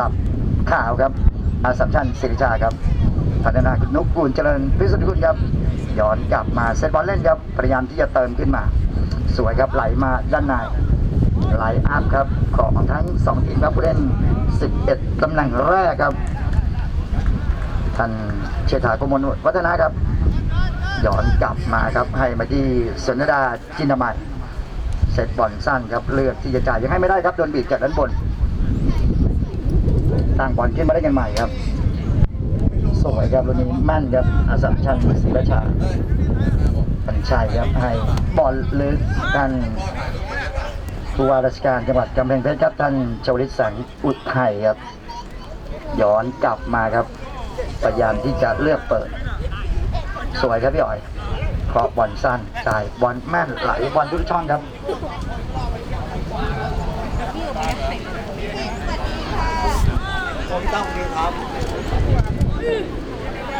ลับข่าวครับอาสัมชัญศิริชาครับพัฒนาคุณนุกกูลเจริญพิสุทธิคุณครับย้อนกลับมาเซตบอลเล่นครับพยายามที่จะเติมขึ้นมา สวยครับไหลมาด้านในไหลอัพครับของทั้งสองทีมครับผู้เล่น 11ตำแหน่งแรกครับท่านเชษฐากมลวัฒนะครับย้อนกลับมาครับให้มาที่สนดาจินดามัยเซตบอลสั้นครับเลือกที่จะจ่ายยังให้ไม่ได้ครับโดนบีบจากด้านบน ตั้งบอลขึ้นมาได้กันใหม่ครับ สวยครับลูกนี้แม่นครับอาสัมชัญศรีราชาปัญชัยครับให้บอลลึกท่านผู้ว่าราชการจังหวัดกำแพงเพชรครับท่านชวลิตแสงอุทัยครับ ย้อนกลับมาครับพยายามที่จะเลือกเปิด สวยครับพี่อ๋อยเคราะบอลสั้นจ่ายบอลแม่นไหลบอลทุกช่องครับ ผมต้องดีครับ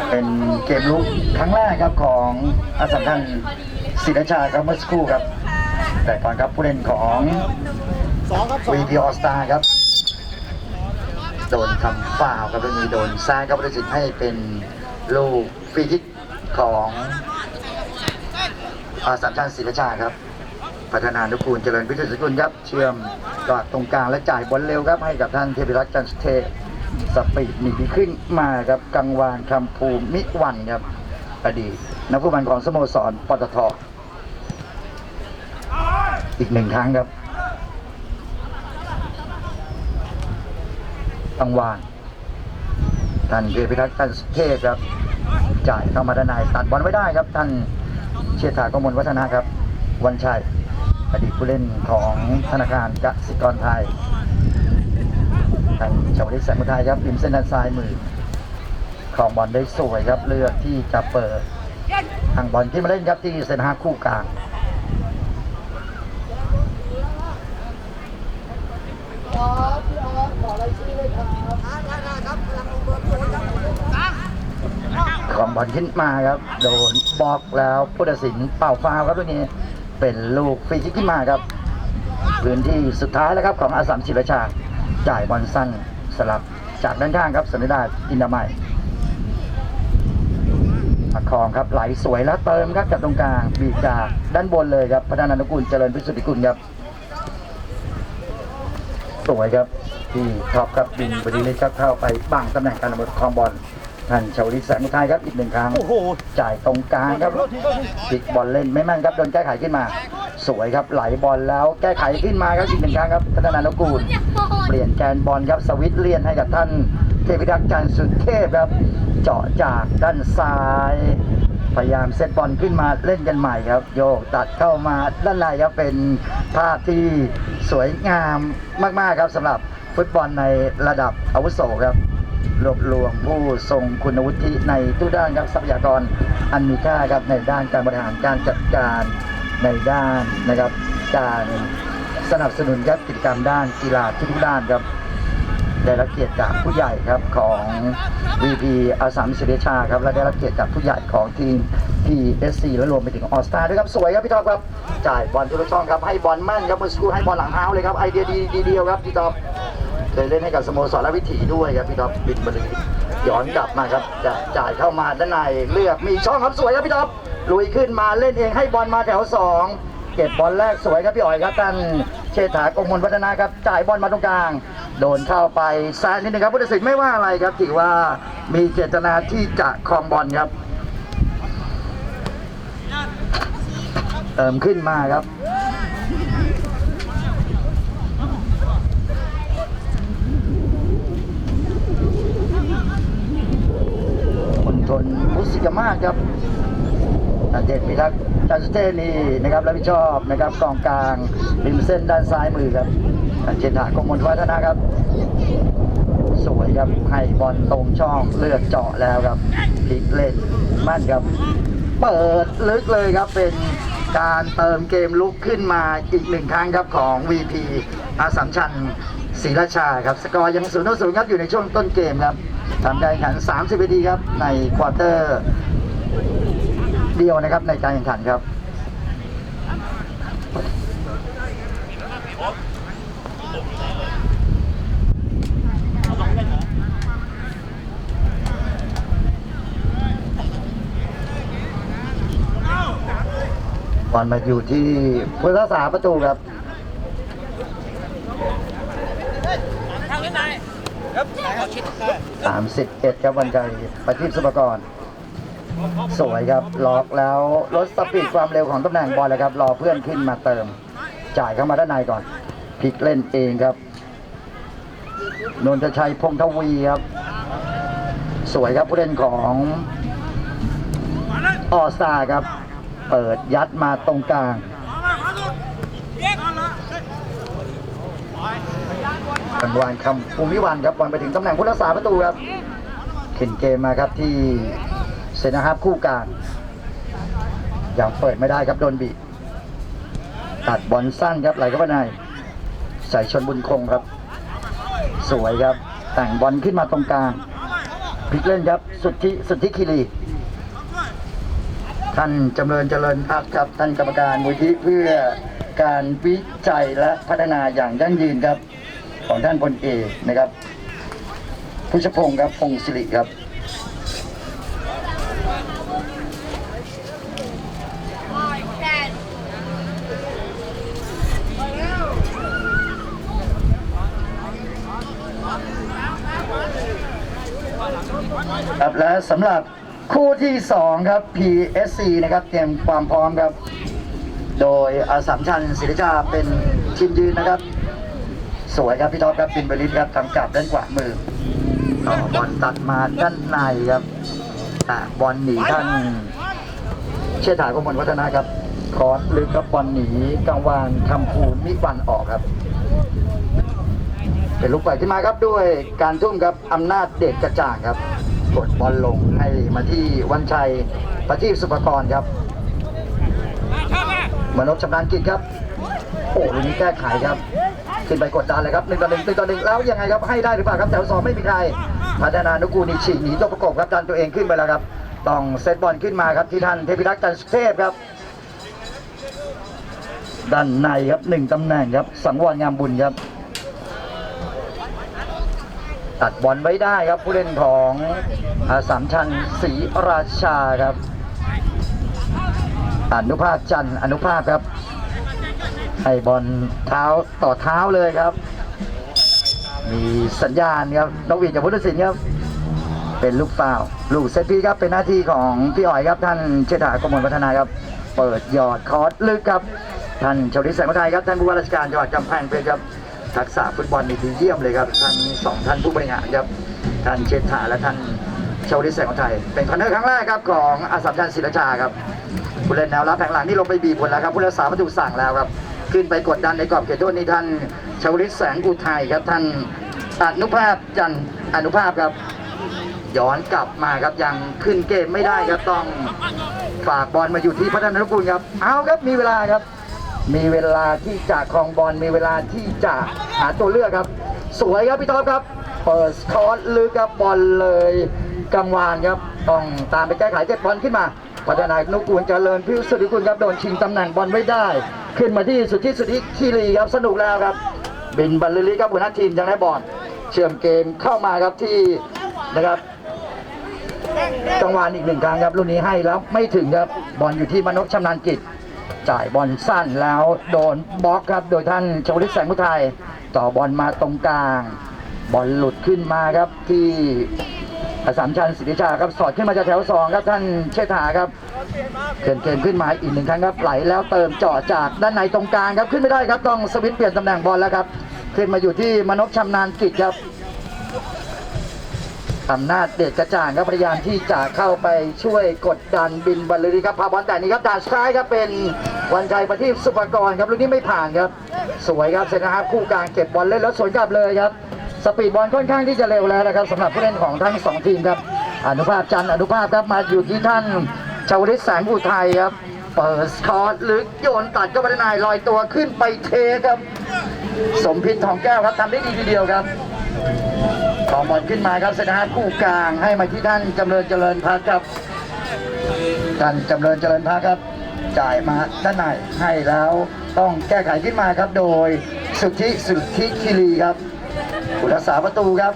เป็นเกมลุกครั้งแรกครับของอาสัมชัญศิรชาครับเมื่อสักครู่ครับ แต่ก่อนครับผู้เล่นของสองครับสอง VP All Star ครับ โดนทำฟาวครับแล้วมีโดนแซงครับประสิทธิ์ให้เป็นลูกฟรีคิกของอาสัมชัญศิรชาครับ พัฒนานุกูลเจริญพิจิตรสกุลครับ เชื่อมกอดตรงกลางและจ่ายบอลเร็วครับให้กับท่านเทพิรักษ์จันทร์เท สปีดหนีขึ้นมาครับกังวานคำภูมิวันครับ อดีตนักฟุตบอลของสโมสรปตทอีกหนึ่งครั้งครับกังวานท่านเทพิทักษ์ท่านเทพครับ จ่ายเข้ามาด้านในตัดบอลไว้ได้ครับท่านเชษฐากมลวัฒนะครับ วันชัยอดีตผู้เล่นของธนาคารกสิกรไทย ทานชาวลิตแสงมุทัยครับริมเส้นด้านซ้ายมือของบอลได้สวยครับเลือกที่จะเปิดทางบอลที่มาเล่นครับที่เซนฮาคู่กลางของบอลขึ้นมาครับ โดนบล็อกแล้วผู้ตัดสินเป่าฟาวครับตัวนี้เป็นลูกฟรีคิกขึ้นมาครับ พื้นที่สุดท้ายแล้วครับของอาสัมศิรชา จ่ายบอลสั้นสลับจากด้านข้างครับสมิดาอินดามัยประคองครับไหลสวยแล้วเติมครับจากตรงกลางบีบจากด้านบนเลยครับพัฒนานุกูลเจริญพิสุทธิกุลครับสวยครับที่ท็อปครับบินบดีเลยครับเข้าไปบังตำแหน่งการระเบิดครองบอล ท่านชาวลิตแสงอุทัยครับอีกหนึ่งครั้ง โอ้โหจ่ายตรงกลางครับโทษทีโทษทีปิดบอลเล่นไม่แม่นครับโดนแก้ไขขึ้นมา สวยครับไหลบอลแล้วแก้ไขขึ้นมาครับอีกหนึ่งครั้งครับพัฒนานุกูล เปลี่ยนแกนบอลครับสวิตช์เลียนให้กับท่านเทพิทักษ์จันทร์สุดเทพครับ เจาะจากด้านซ้าย พยายามเซตบอลขึ้นมาเล่นกันใหม่ครับ โยกตัดเข้ามาด้านในครับเป็นภาพที่สวยงามมากๆครับสำหรับฟุตบอลในระดับอาวุโสครับ รวบรวมผู้ทรงคุณวุฒิในทุกด้านครับทรัพยากรอันมีค่าครับในด้านการบริหารการจัดการในด้านนะครับ การสนับสนุนครับกิจกรรมด้านกีฬาทุกด้านครับได้รับเกียรติจากผู้ใหญ่ครับของ VP อาสามศิริชาครับและได้รับเกียรติจากผู้ใหญ่ของทีม PSC และรวมไปถึงออสตาด้วยครับสวยครับพี่ท็อปครับจ่ายบอลทุกช่องครับให้บอลแม่นครับเมื่อสกูให้บอลหลังเท้าเลยครับไอเดียดีดีเดียวครับพี่ท็อป เคยเล่นให้กับสโมสรและวิถีด้วยครับพี่ท็อปบินบรีย้อนกลับมาครับจะจ่ายเข้ามาด้านในเลือกมีช่องครับสวยครับพี่ท็อปลุยขึ้นมาเล่นเองให้บอลมาแถวสองเก็บบอลแรกสวยครับพี่อ๋อยครับท่านเชษฐากงมลพัฒนาครับจ่ายบอลมาตรงกลาง โดนเข้าไปซ้ายนิดนึงครับผู้ตัดสินไม่ว่าอะไรครับถือว่ามีเจตนาที่จะครองบอลครับ เติมขึ้นมาครับ มุสิกามากครับอาเดชพิทักษ์จันสุเทนีนะครับรับผิดชอบนะครับกองกลางริมเส้นด้านซ้ายมือครับเจนถากมลวัฒนะครับ สวยครับให้บอลตรงช่องเลือกเจาะแล้วครับพลิกเล่นมั่นครับ เปิดลึกเลยครับเป็นการเติมเกมลุกขึ้นมาอีกหนึ่งครั้งครับของ VP อาสัมชัญศรีราชาครับ สกอร์ยัง0ูนย์ศูนย์ครับอยู่ในช่วงต้นเกมครับ ทำการแข่งขัน 30 วินาทีครับ ในควอเตอร์เดียวนะครับในการแข่งขันครับบอลมาอยู่ที่พุทธศาสประตูครับ 31 ครับวันใจประทีปสุภกรสวยครับล็อกแล้วลดสปีดความเร็วของตำแหน่งบอลเลยครับรอเพื่อนขึ้นมาเติม จ่ายเข้ามาด้านในก่อนพลิกเล่นเองครับนนทชัยพงทวีครับ สวยครับผู้เล่นของออสตาครับ เปิดยัดมาตรงกลาง วันวานคำภูมิวันครับบอลไปถึงตำแหน่งผู้รักษาประตูครับเขึ้นเกมมาครับที่เซนาฮับคู่กลางยังเปิดไม่ได้ครับโดนบีตัดบอลสั้นครับไหลเข้าไปในใส่ชนบุญคงครับ สวยครับแต่งบอลขึ้นมาตรงกลางพลิกเล่นครับสุทธิสุทธิคีรีท่านจำเริญเจริญพักครับท่านกรรมการมูลที่เพื่อการวิจัยและพัฒนาอย่างยั่งยืนครับ ของท่านพลเอกนะครับพุชพงศ์ครับพงศิริครับครับและสำหรับคู่ที่2ครับ PSC นะครับเตรียมความพร้อมครับ โดยอาสามชันศิริชาเป็นทีมยืนนะครับ สวยครับพี่ท็อปครับบินบริษครับทำกลับด้านขวามือต่อบอลตัดมาด้านในครับบอลหนีท่านเชี่ยถากมลวัฒนะครับคอร์สลึกครับบอลหนีกังวานคำภูมิวันออกครับเป็นลูกปล่อยขึ้นมาครับด้วยการทุ่มครับอำนาจเดชกระจ่างครับ กดบอลลงให้มาที่วันชัยประทีปสุภกรครับมนพชำนาญกิจครับ โอ้ลูกนี้แก้ไขครับ ขึ้นไปกดดันเลยครับหนึ่งต่อหนึ่งหนึ่งต่อหนึ่งแล้วยังไงครับให้ได้หรือเปล่าครับแถวสองไม่มีใครพัฒนานุกูลนี่ฉีกหนีตัวประกบครับดันตัวเองขึ้นไปแล้วครับต้องเซตบอลขึ้นมาครับที่ท่านเทพิทักษ์จันทร์เทพครับด้านในครับหนึ่งตำแหน่งครับสังวรงามบุญครับ ตัดบอลไว้ได้ครับผู้เล่นของอาสามชันศรีราชาครับอนุภาพจันทร์อนุภาพครับ ให้บอลเท้าต่อเท้าเลยครับ มีสัญญาณครับนกหวีดจากพุทธศิลป์ครับ เป็นลูกฟาวล์ลูกเซตพีครับเป็นหน้าที่ของพี่อ๋อยครับท่านเชษฐากมลพัฒนาครับ เปิดยอดคอร์สลึกครับท่านชวลิตแสงอุทัยครับท่านผู้ว่าราชการจังหวัดกำแพงเพชรครับทักษะฟุตบอลนี่ดีเยี่ยมเลยครับทั้งสองท่านผู้บริหารครับท่านเชษฐาและท่านชวลิตแสงอุทัยเป็นคอนเนอร์ครั้งแรกครับของอาสามชันศิลชาครับผู้เล่นแนวรับแผงหลังนี่ลงไปบีบหมดแล้วครับผู้รักษาประตูสั่งแล้วครับ ขึ้นไปกดดันในกรอบเขตโทษนี่ท่านชวลิตแสงอุทัยครับท่านอนุภาพจันอนุภาพครับย้อนกลับมาครับยังขึ้นเกมไม่ได้ครับต้องฝากบอลมาอยู่ที่พัฒนานุกูลครับ เอาครับมีเวลาครับ มีเวลาที่จะครองบอลมีเวลาที่จะหาตัวเลือกครับ สวยครับพี่ท็อปครับเปิดคอร์สลึกครับบอลเลยกังวานครับต้องตามไปแก้ไขเจ็บบอลขึ้นมา พัฒนายนุกูลเจริญพิสุทธิกุลครับโดนชิงตำแหน่งบอลไว้ได้ ขึ้นมาที่สุทธิสุทธิคีรีครับสนุกแล้วครับ บินบรรลือฤทธิ์ครับหัวหน้าทีมยังได้บอลเชื่อมเกมเข้ามาครับที่นะครับจังหวะอีกหนึ่งครั้งครับลูกนี้ให้แล้วไม่ถึงครับบอลอยู่ที่มนพชำนาญกิจ จ่ายบอลสั้นแล้วโดนบล็อกครับโดยท่านชวลิตแสงมุทัยต่อบอลมาตรงกลาง บอลหลุดขึ้นมาครับที่ สามชันศิริชาครับสอดขึ้นมาจากแถวสองครับท่านเชษฐาครับเกินเกมขึ้นมาอีกหนึ่งครั้งครับไหลแล้วเติมเจาะจากด้านในตรงกลางครับขึ้นไม่ได้ครับต้องสวิตเปลี่ยนตำแหน่งบอลแล้วครับขึ้นมาอยู่ที่มนพชำนาญกิจครับอำนาจเดชกระจ่างครับพยายามที่จะเข้าไปช่วยกดดันบินบอลเลยครับพาบอลแต่นี้ครับด่านสุดท้ายครับเป็นวันชัยประทีปสุภกรครับลูกนี้ไม่ผ่านครับ สวยครับเซนนะครับคู่กลางเก็บบอลเล่นแล้วสวนกลับเลยครับ สปีดบอลค่อนข้างที่จะเร็วแล้วนะครับสำหรับผู้เล่นของทั้งสองทีมครับ อนุภาพจันทร์อนุภาพครับมาอยู่ที่ท่านชาวลิตแสงอุทัยครับ เปิดคอร์สลึกโยนตัดเข้าไปในในลอยตัวขึ้นไปเทครับ สมพิษทองแก้วครับทำได้ดีทีเดียวครับของบอลขึ้นมาครับเซนาคู่กลางให้มาที่ท่านจำเริญเจริญพักครับท่านจำเริญเจริญพักครับ จ่ายมาด้านในให้แล้วต้องแก้ไขขึ้นมาครับโดยสุทธิสุทธิคิรีครับ ผู้รักษาประตูครับ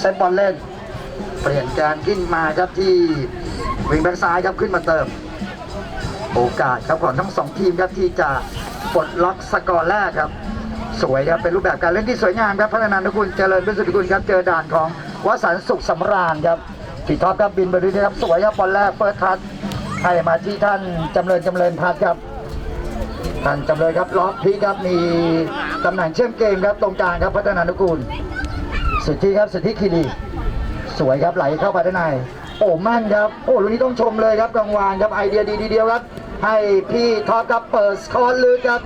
เซตบอลเล่น เปลี่ยนการขึ้นมาครับที่วิงแบ็กซ้ายครับขึ้นมาเติม โอกาสครับของทั้งสองทีมครับที่จะปลดล็อกสกอร์แรกครับ สวยครับเป็นรูปแบบการเล่นที่สวยงามครับพัฒนานุกุลเจริญพิสุทธิกุลครับเจอด่านของวสันต์สุขสำราญครับปีท็อปครับบินไปดูนะครับสวยครับบอลแรกเฟิร์สทัชให้มาที่ท่านจำเริญจำเริญพัฒน์ครับ ท่านจำเลยครับล็อกพีครับมีตำแหน่งเชื่อมเกมครับตรงกลางครับพัฒนานุกูล สุดที่ครับสุดที่คีรีสวยครับไหลเข้าไปด้านในโอ้มั่นครับโอ้ลูกนี้ต้องชมเลยครับกลางวานครับไอเดียดีทีเดียวครับ ให้พี่ท็อปครับเปิดสคอร์ลึกครับ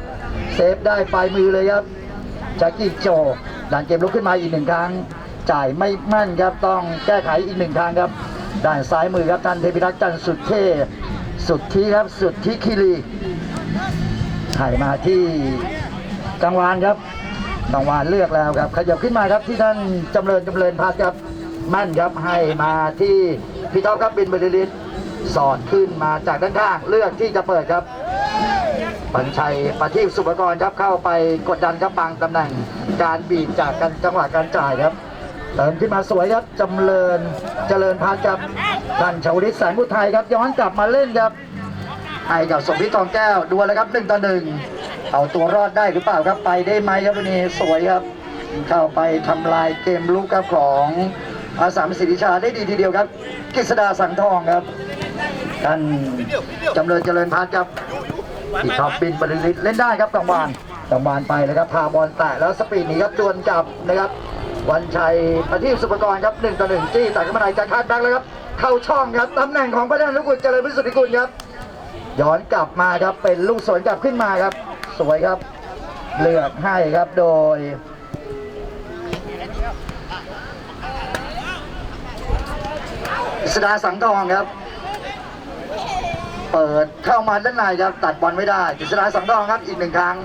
เซฟได้ปลายมือเลยครับจากกี้โจด่านเกมลุกขึ้นมาอีกหนึ่งครั้ง จ่ายไม่มั่นครับต้องแก้ไขอีกหนึ่งครั้งครับด้านซ้ายมือครับท่านเทพิทักษ์จันสุดเท่สุดที่ครับสุดที่คีรี ถ่ายมาที่กังวานครับกังวานเลือกแล้วครับ ขยับขึ้นมาครับที่ท่านจำเริญจำเริญพัฒน์ครับมั่นครับให้มาที่พี่ท็อปครับบินบริลิตสอดขึ้นมาจากด้านข้างเลือกที่จะเปิดครับปัญชัยประทีปสุภกรครับเข้าไปกดดันครับบางตำแหน่งการบีบจากกันจังหวะการจ่ายครับเติมขึ้นมาสวยครับจำเริญเจริญพัฒครับท่านชาวลิตแสงพุทธไทยครับย้อนกลับมาเล่นครับ ให้กับสมพิษทองแก้วดูแล้วครับหนึ่งต่อหนึ่งเอาตัวรอดได้หรือเปล่าครับไปได้ไหมครับวันนี้สวยครับ เข้าไปทำลายเกมลุกครับของอาสามศิริชาได้ดีทีเดียวครับกฤษดาสังทองครับท่านจำเริญเจริญพัฒน์ครับอีกท็อปบินบริลิตเล่นได้ครับกลางวานกลางวานไปเลยครับพาบอลแตะแล้วสปีดหนี้ครับดวลจับนะครับวันชัยประทีปสุปกรครับหนึ่งต่อหนึ่งจี้แต่ก็ไม่ได้จะคาดแบ็กแล้วครับ เข้าช่องครับตำแหน่งของพระด้าลูกกุลเจริญพิสุทธิกุลครับ ย้อนกลับมาครับเป็นลูกสวนกลับขึ้นมาครับ สวยครับ เลือกให้ครับโดยสดาสังทองครับ เปิดเข้ามาด้านในครับตัดบอลไม่ได้กฤษดาสังทองครับอีกหนึ่งครั้ง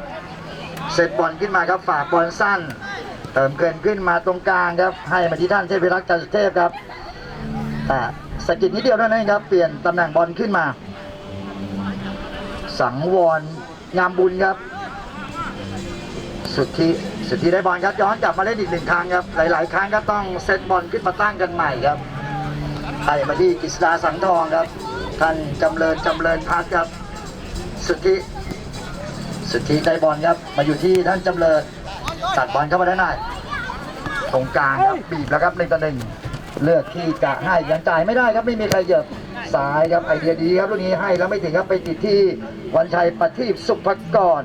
เซตบอลขึ้นมาครับฝากบอลสั้น เติมเกินขึ้นมาตรงกลางครับ ให้มาที่ท่านเทพิรักษ์จันทร์เทพครับแต่สกิดนิดเดียวเท่านั้นครับ เปลี่ยนตำแหน่งบอลขึ้นมา สังวรงามบุญครับ สุที่สุที่ได้บอลครับย้อนกลับมาเล่นอีกหนึ่งครั้งครับ หลาย ๆ ครั้งก็ต้องเซตบอลขึ้นมาตั้งกันใหม่ครับให้มาที่กฤษดาสังทองครับ ท่านจำเริญจำเริญพัฒครับ สุที่สุที่ได้บอลครับ มาอยู่ที่ท่านจำเริญตัดบอลเข้ามาได้านในตรงกลางครับบีบแล้วครับหนึ่งต่อหนึ่งเลือกที่จะให้ยังจ่ายไม่ได้ครับไม่มีใครเหยียบ ซ้ายครับไอเดียดีครับลูกนี้ให้แล้วไม่ถึงครับไปติดที่วันชัยประทีปสุภกร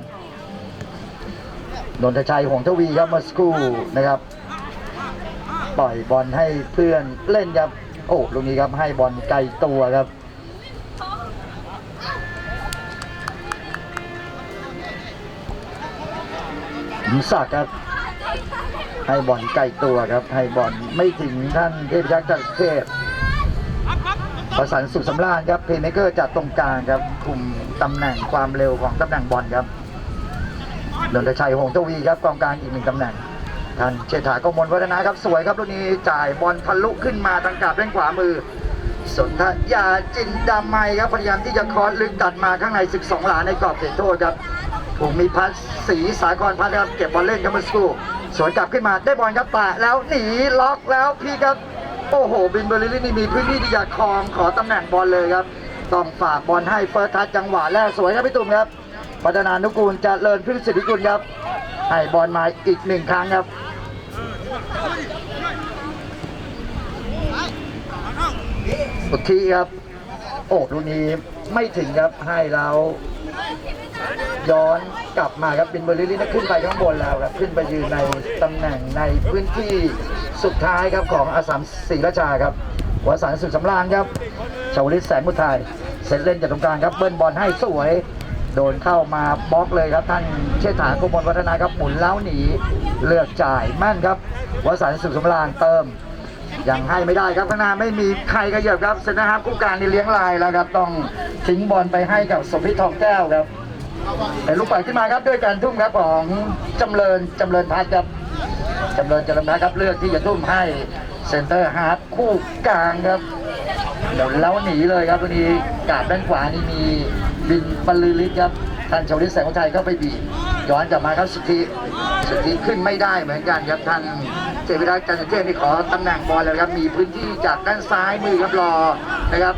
นนทชัยหงส์ทวีครับมื่อสักครู่นะครับ ปล่อยบอลให้เพื่อนเล่นครับ โอ้ลูกนี้ครับให้บอลไกลตัวครับยิงศักครับ ให้บอลไกลตัวครับ ให้บอลไม่ถึงท่านเทพยักษ์จักรเทพ ประสานสุขสำราญครับเพลย์เมเกอร์จากตรงกลางครับคุมตำแหน่งความเร็วของตำแหน่งบอลครับนนทชัยหงทวีครับกองกลางอีกหนึ่งตำแหน่งท่านเชษฐากมลวัฒนาครับสวยครับลูกนี้จ่ายบอลทะลุขึ้นมาทางกาบด้านขวามือ สนธยาจินดาไมยครับพยายามที่จะคอร์สลึกตัดมาข้างในศึกสองหลาในกรอบเขตโทษครับถูมีพัฒน์ศรีสากรพัฒน์ครับเก็บบอลเล่นครับเมื่อสักครู่สวนกลับขึ้นมาได้บอลครับแตะแล้วหนีล็อกแล้วพี่ครับ โอ้โห บินเบอร์ลิลลี่นี่มีพื้นที่ที่จะครองขอตำแหน่งบอลเลยครับ ต้องฝากบอลให้เฟิร์สทัชจังหวะแรกสวยครับพี่ตุ้มครับ พัฒนานุกูลเจริญพฤกษสิทธิกุลครับ ให้บอลมาอีกหนึ่งครั้งครับสุดที่ครับ โอ้ลูกนี้ไม่ถึงครับให้เราย้อนกลับมาครับบินเบอร์ลิลลี่นะขึ้นไปข้างบนแล้วครับ ขึ้นไปยืนในตำแหน่งในพื้นที่ สุดท้ายครับของอาสามศรีราชาครับวสันต์สุขสำราญครับชาวลิตแสงมุทไทยเซตเล่นจากตรงกลางครับเบิ้ลบอลให้สวย โดนเข้ามาบล็อกเลยครับท่านเชษฐาโกมลวัฒนาครับหมุนแล้วหนีเลือกจ่ายแม่นครับวสันต์สุขสำราญเติมยังให้ไม่ได้ครับข้างหน้าไม่มีใครกระเหยียบครับเซนนะครับคู่การนี่เลี้ยงลายแล้วครับต้องทิ้งบอลไปให้กับสมพิษทองแก้วครับเป็นลูกปล่อยขึ้นมาครับด้วยการทุ่มครับของจำเริญจำเริญพัฒน์ครับ จำเริญจำเริญพัฒน์ครับเลือกที่จะทุ่มให้เซนเตอร์ฮาร์ดคู่กลางครับหมุนแล้วหนีเลยครับวันนี้กาดด้านขวานี่มีบินบรรลือฤทธิ์ครับท่านชาวลิตแสงอุทัยก็ไปบีบย้อนกลับมาครับสุธิสุธิขึ้นไม่ได้เหมือนกันครับท่านเจวิรักจันทร์เทพนี่ขอตำแหน่งบอลเลยครับมีพื้นที่จากด้านซ้ายมือครับรอนะครับ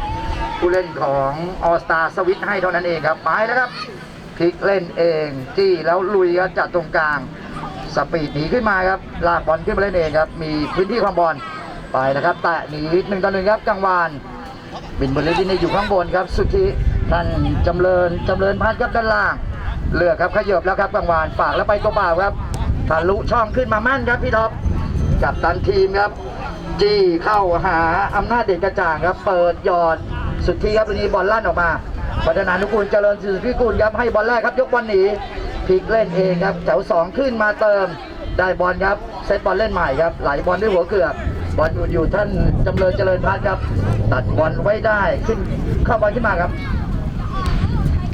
ผู้เล่นของออสตาสวิตให้เท่านั้นเองครับไปแล้วครับพลิกเล่นเองจี้แล้วลุยครับจากตรงกลาง สปีดหนีขึ้นมาครับ ลากบอลขึ้นมาเล่นเองครับ มีพื้นที่ความบอลไปนะครับ แตะหนีหนึ่งต่อหนึ่งครับกังวาน บินบนเลดินอยู่ข้างบนครับ สุทธิท่านจำเริญจำเริญพัดครับด้านล่าง เลือกครับขยบแล้วครับกังวานฝากแล้วไปตัวเปล่าครับทะลุช่องขึ้นมามั่นครับพี่ท็อปกับตันทีมครับ จี้เข้าหาอำนาจเด่นกระจ่างครับ เปิดหยอดสุทธิครับตรงนี้บอลลั่นออกมาพัฒนานุกูลเจริญสื่อพิกุลครับให้บอลแรกครับยกบอลหนี พลิกเล่นเองครับแถวสองขึ้นมาเติมได้บอลครับเซตบอลเล่นใหม่ครับไหลบอลด้วยหัวเกือกบอลอยู่อยู่ท่านจำเริญเจริญพัฒครับ ตัดบอลไว้ได้ขึ้นเข้าบอลขึ้นมาครับ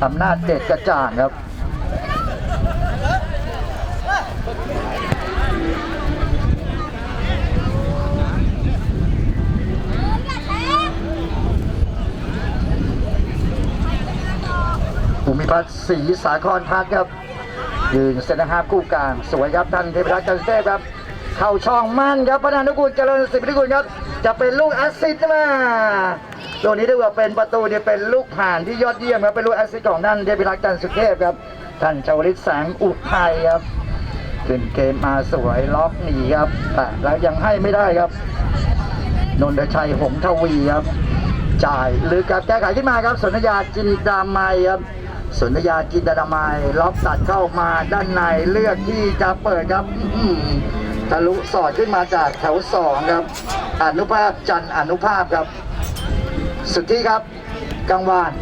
อำนาจเด็ดกระจ่างครับภูมิพัฒน์ศรีสาครพัฒครับ ยืนเซนทรัลฮาล์ฟคู่กลางสวยครับท่านเทพรัตน์จันเทพครับ เข้าช่องมั่นครับพระนานุกูลเจริญสิริกุลครับ จะเป็นลูกแอสซิสต์มาตัวนี้ถือว่าเป็นประตูเนี่ยเป็นลูกผ่านที่ยอดเยี่ยมครับเป็นลูกแอสซิสต์ของท่านเทพรัตน์จันสุเทพครับ ท่านชาวลิตแสงอุทัยครับขึ้นเกมมาสวยล็อกหนีครับ แต่แล้วยังให้ไม่ได้ครับ นนทชัยหงทวีครับ จ่ายหรือกับแก้ไขขึ้นมาครับสนธยาจินดามัยครับ สนยาจินดามัยล็อกตัดเข้ามาด้านในเลือกที่จะเปิดครับทะลุสอดขึ้นมาจากแถวสองครับอนุภาพจันอนุภาพครับ สุดที่ครับกังวาน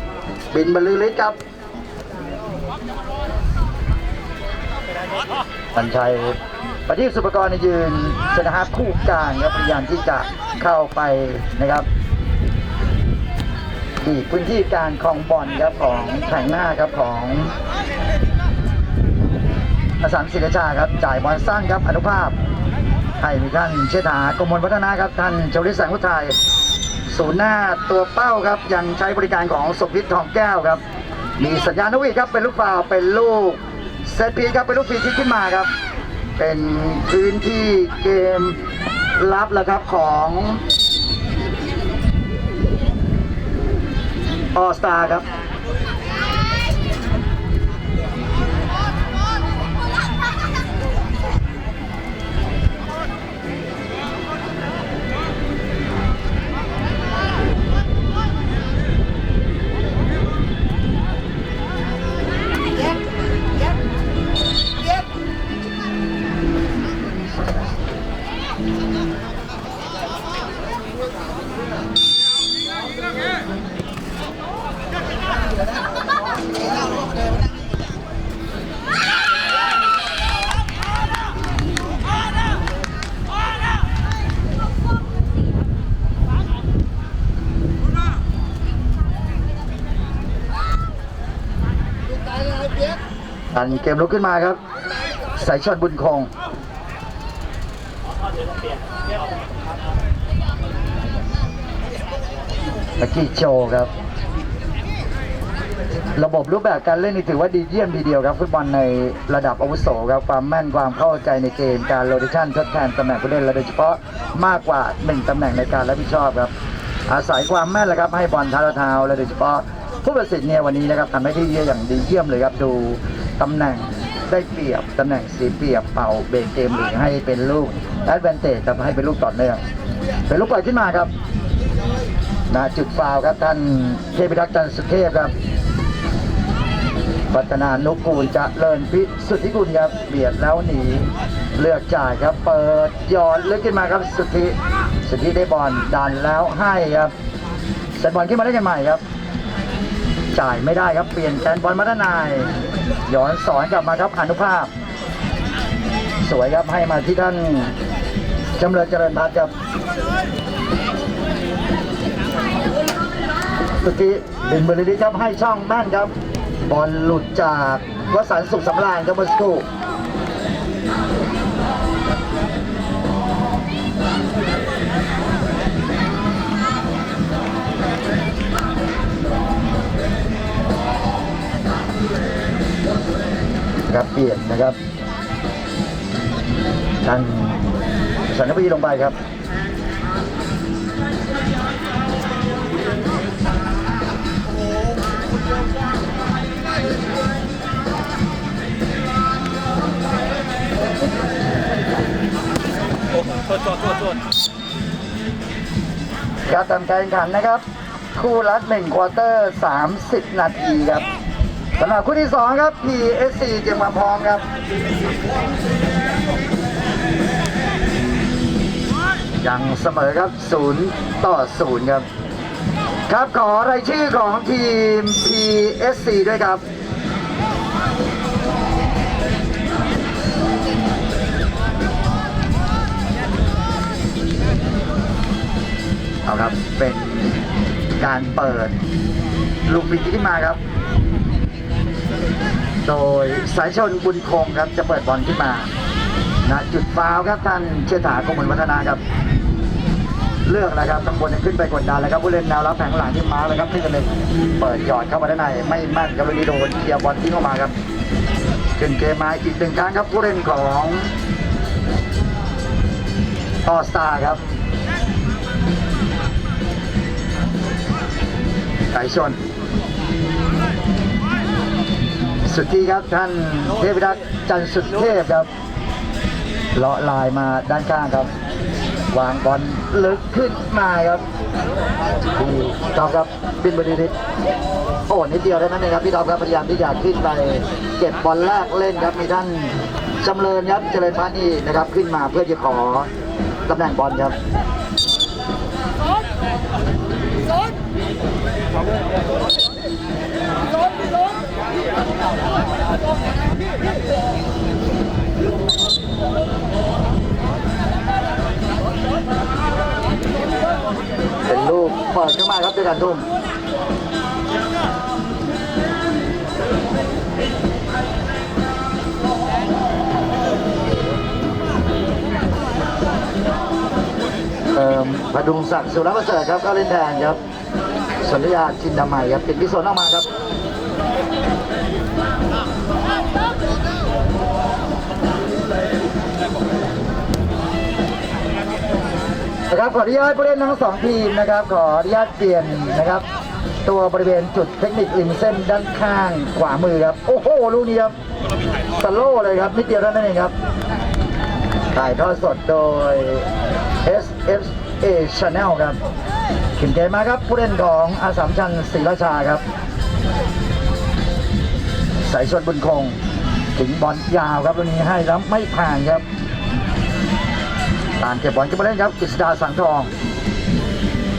บินบรรลือฤทธิ์ครับปัญชัยปฏิสุปกรณ์ยืนชนะครับคู่กลางครับพยายามที่จะเข้าไปนะครับ ที่พื้นที่การคลองบอลครับของแข่งหน้าครับของอสันศิลชาครับ จ่ายบอลสั้นครับอนุภาพให้มีท่านเชษฐากมลพัฒนาครับท่านชวลิตแสงพุทไทยศูนย์หน้าตัวเป้าครับ ยังใช้บริการของสมพิษทองแก้วครับ มีสัญญาณวีครับ เป็นลูกฟาวเป็นลูกเซตพีครับเป็นลูกฟรีคิกขึ้นมาครับ เป็นพื้นที่เกมรับแล้วครับของ ออสตาครับันเกมลุกขึ้นมาครับ สายชนบุญคงตะกี้โจครับ ระบบรูปแบบการเล่นนี่ถือว่าดีเยี่ยมทีเดียวครับ ฟุตบอลในระดับอาวุโสครับความแม่นความเข้าใจในเกมการโรเดชันทดแทนตำแหน่งผู้เล่นและโดยเฉพาะมากกว่า1ตำแหน่งในการรับผิดชอบครับ อาศัยความแม่นแหละครับให้บอลเท้าเท้าและโดยเฉพาะผู้ตัดสินเนี่ยวันนี้นะครับทำให้ที่อย่างดีเยี่ยมเลยครับดู ตำแหน่งได้เปรียบตำแหน่งเสียเปรียบเป่าเบรกเกมหรือให้เป็นลูกแอดเวนเตจครับให้เป็นลูกต่อเนื่องเป็นลูกปล่อยขึ้นมาครับนะจุดฟาวครับท่านเทพิทักษ์จันทร์สุเทพครับ พัฒนานุกูลจะเลินพิสุทธิกุลครับเบียดแล้วหนีเลือกจ่ายครับ เปิดยอดลึกขึ้นมาครับสุทธิสุทธิได้บอลดันแล้วให้ครับเซตบอลขึ้นมาได้ยังใหม่ครับ จ่ายไม่ได้ครับเปลี่ยนแกนบอลมาด้านในย้อนสอนกลับมาครับอนุภาพ สวยครับให้มาที่ท่านจำเริญเจริญพัฒน์ครับสุธิบินบริลิครับให้ช่องแม่นครับ บอลหลุดจากวสันสุขสำราญครับเมื่อสักครู่ ครับเปลี่ยนนะครับท่านสันนบีลงไปครับโทษโทษโทษโทษการทำการแข่งขันนะครับ คู่ละงควอเตอร์สามสิบนาทีครับ สำหรับคู่ที่สองครับ PSC เตรียมาพร้อมครับ ยังเสมอครับศูนย์ต่อศูนย์ครับ ครับขอรายชื่อของทีม PSC ด้วยครับเอาครับเป็นการเปิดลูกบิดขึ้นมาครับ โดยสายชนบุญคงครับจะเปิดบอลขึ้นมาณจุดฟาวครับท่านเชษฐากมลวัฒนาครับ เลือกแล้วครับตำบลขึ้นไปกดดันแล้วครับผู้เล่นแนวรับแผงหลังที่มาเลยครับที่กันเลยเปิดหยอดเข้ามาด้านในไม่แม่นครับลูกนี้โดนเคลียร์บอลทิ้งเข้ามาครับขึ้นเกมมาอีกหนึ่งครั้งครับผู้เล่นของออสตาครับไก่ชน สุดที่ครับท่านเทพทักษ์จันสุดเทพครับเลาะลายมาด้านข้างครับ วางบอลลึกขึ้นมาครับพี่ท็อปครับบินบดีริศโอ้นิดเดียวเท่านั้นเองครับพี่ท็อปครับพยายามที่จะขึ้นไปเก็บบอลแรกเล่นครับมีท่านจำเริญครับเจริญพานีนะครับขึ้นมาเพื่อจะขอตำแหน่งบอลครับ เป็นลูกเปิดเข้ามาครับด้วยกันทุ่มเอ่อพดุงศักดิ์สุรประเสริฐครับก็เล่นแทนครับสนธยาจินดามัยครับปิดพิศนออกมาครับ นะครับขออนุญาตผู้เล่นทั้งสองทีมนะครับขออนุญาตเปลี่ยนนะครับ ตัวบริเวณจุดเทคนิคริมเส้นด้านข้างขวามือครับโอ้โหลูกนี้ครับสโลเลยครับนิดเดียวเท่านั้นเองครับถ่ายทอดสดโดย SFA Channel ครับขึ้นเกมมาครับผู้เล่นของอาสามชันศรีราชาครับ สายชนบุญคง ถึงบอลยาวครับลูกนี้ให้แล้วไม่ผ่านครับตามเก็บบอลขึ้นมาเล่นครับกฤษดาสังทอง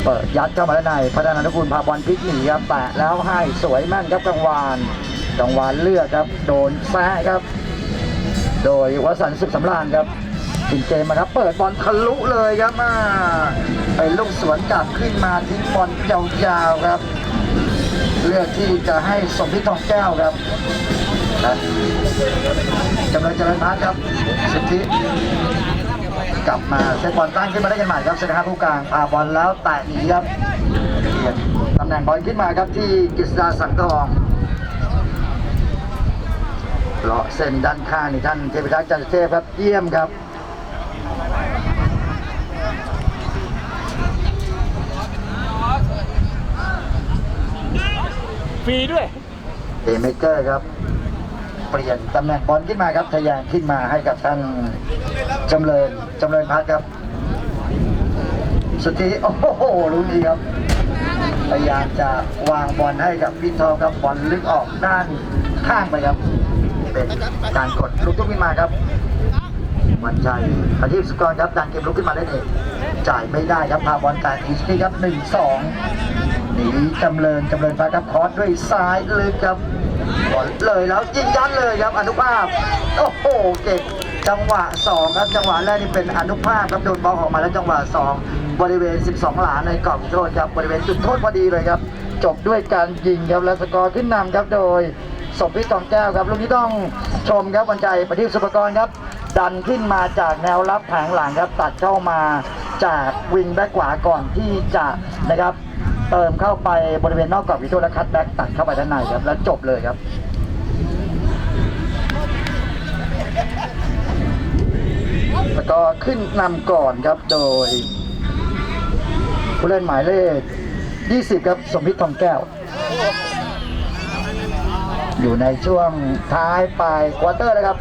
เปิดยัดเข้ามาด้านในพัฒนานุกูลพาบอลพลิกหนีครับแปะแล้วให้สวยแม่นครับกังวานกังวานเลือกครับ โดนแซะครับ โดยวสันต์สุขสำราญครับถึงเกมมาครับเปิดบอลทะลุเลยครับมาไปลูกสวนกลับขึ้นมาทิ้งบอลยาวๆครับ เลือกที่จะให้สมพิษทองแก้วครับนะจำเลยเจริญพัฒน์ครับ สิทธิกลับมาเซตบอลตั้งขึ้นมาได้กันใหม่ครับเซนทรัลผู้กลางพาบอลแล้วแตะหนีครับเปลี่ยนตำแหน่งบอลขึ้นมาครับที่กฤษดาสังทองเลาะเส้นด้านข้างนี่ท่านเทพิทักษ์จันทเทพครับเยี่ยมครับ ฟรีด้วยเอเมเกอร์ครับ เปลี่ยนตำแหน่งบอลขึ้นมาครับทะแยงขึ้นมาให้กับท่านจำเริญจำเริญพัฒครับสตีโอ้โหลูกนี้ครับพยายามจะวางบอลให้กับพี่ทองครับบอลลึกออกด้านข้างไปครับ เป็นการกดลุกขึ้นมาครับวันชัยอาทิตย์สุกรครับดันเกมลุกขึ้นมาได้เอง จ่ายไม่ได้ครับพาบอลแต่อีกทีครับหนึ่งสองหนีจำเริญจำเริญฟ้าครับคอสด้วยซ้ายลึกครับบอลเลยแล้วยิงยันเลยครับอนุภาพโอ้โหเก็บจังหวะสองครับจังหวะแรกนี่เป็นอนุภาพครับโดนบอลออกมาแล้วจังหวะสองบริเวณ 12 หลาในกรอบโทษครับบริเวณจุดโทษพอดีเลยครับ จบด้วยการยิงครับและสกอร์ขึ้นนำครับโดยสมพิษทองแก้วครับลูกนี้ต้องชมครับวันใจประทีปสุภกรครับ ดันขึ้นมาจากแนวรับแผงหลังครับตัดเข้ามา จากวิงแบ็กขวาก่อนที่จะนะครับเติมเข้าไปบริเวณนอกกรอบวิโตและคัดแบ็กตัดเข้าไปด้านในครับแล้วจบเลยครับแล้วก็ขึ้นนำก่อนครับโดย ผู้เล่นหมายเลข 20 ครับสมพิษทองแก้ว อยู่ในช่วงท้ายปลายควอเตอร์นะครับ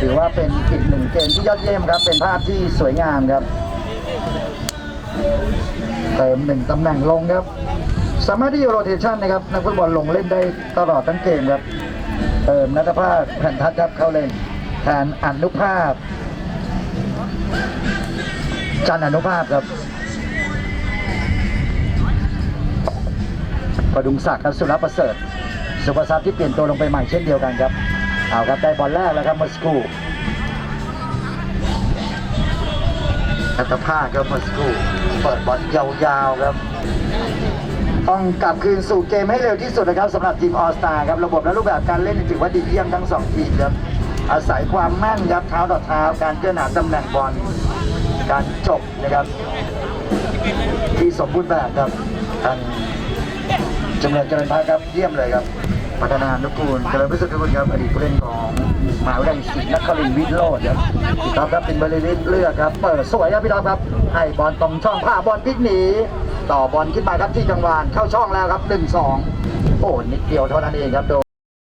ถือว่าเป็นอีกหนึ่งเกมที่ยอดเยี่ยมครับ เป็นภาพที่สวยงามครับ เติมหนึ่งตำแหน่งลงครับ สามารถที่จะโรเทชันนะครับ นักฟุตบอลลงเล่นได้ตลอดทั้งเกมครับ เติมนัทภาพแผ่นทัศครับเข้าเล่นแทนอนุภาพ จันอนุภาพครับประดุงศักดิ์ครับสุรประเสริฐ สุภาซับที่เปลี่ยนตัวลงไปใหม่เช่นเดียวกันครับ เอาครับได้บอลแรกแล้วครับเมื่อสักครู่ นัทภาพครับเมื่อสักครู่เปิดบอลยาวๆครับ ต้องกลับคืนสู่เกมให้เร็วที่สุดนะครับสำหรับทีมออสตาครับระบบและรูปแบบการเล่นถือว่าดีเยี่ยมทั้งสองทีมครับอาศัยความแม่นครับเท้าต่อเท้าการเคลื่อนหาตำแหน่งบอลการจบนะครับ ที่สมบูรณ์แบบครับทางจำเริญเจริญพัครับเยี่ยมเลยครับ พัฒนานุกูลเจริญพิสุทธิ์คุณครับอดีตผู้เล่นของมหาวิทยาลัยศรีนครินทร์วิทโรจน์ครับพี่ท็อปครับเป็นบริลิตเลือกครับเปิดสวยครับพี่ท็อปครับให้บอลตรงช่องผ้าบอลพลิกหนีต่อบอลขึ้นมาครับที่จังหวานเข้าช่องแล้วครับ1-2โอ้นิดเดียวเท่านั้นเองครับโด